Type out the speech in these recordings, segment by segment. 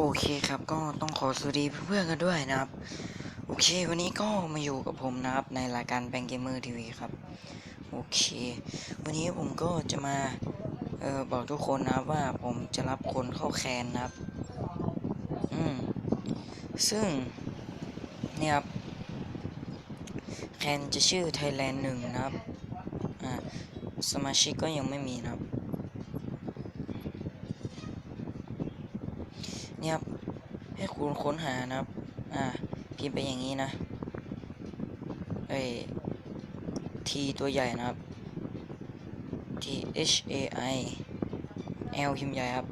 โอเคครับก็ต้องขอสวัสดีเพื่อนๆกันด้วยนะครับ โอเค วันนี้ก็มาอยู่กับผมนะครับ ในรายการแบงเกมเมอร์ทีวีครับ โอเค วันนี้ผมก็จะมาเออบอกทุกคนนะครับว่าผมจะรับคนเข้าแคนนะครับ อืมซึ่ง เนี่ยครับ แคนจะชื่อ Thailand หนึ่งนะครับ อ่า สมาชิกก็ยังไม่มีนะครับ เนี่ยครับให้คุณค้นหานะครับ อ่า พิมพ์ไปอย่างนี้นะเอ้ย T ตัวใหญ่นะครับ T H A I L พิมพ์ใหญ่ครับ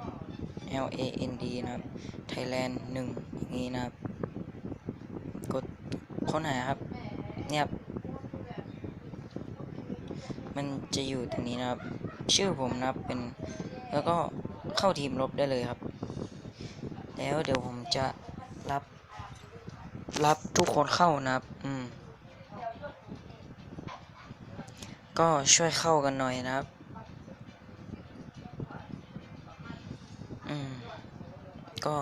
L A N D นะครับ Thailand หนึ่งอย่างนี้นะครับ กดค้นหาครับ เนี่ยครับ มันจะอยู่ตรงนี้นะครับ ชื่อผมนะครับเป็น แล้วก็เข้าทีมลบได้เลยครับ แล้วเดี๋ยวผมจะรับ รับทุกคนเข้านะครับ อืม ก็ช่วยเข้ากันหน่อยนะครับ อืม ก็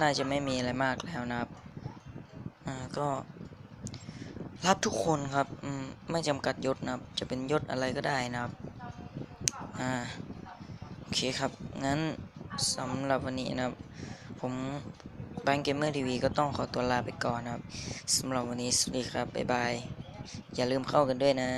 น่าจะไม่มีอะไรมากแล้วนะครับ อ่า ก็ รับทุกคนครับ อืม ไม่จำกัดยศนะครับ จะเป็นยศอะไรก็ได้นะครับ อ่า โอเคครับ งั้นสำหรับวันนี้นะครับ ผมแบงค์เกมเมอร์ทีวีก็ต้องขอตัวลาไปก่อนครับสำหรับวันนี้สวัสดีครับ บ๊ายบาย อย่าลืมเข้ากันด้วยนะ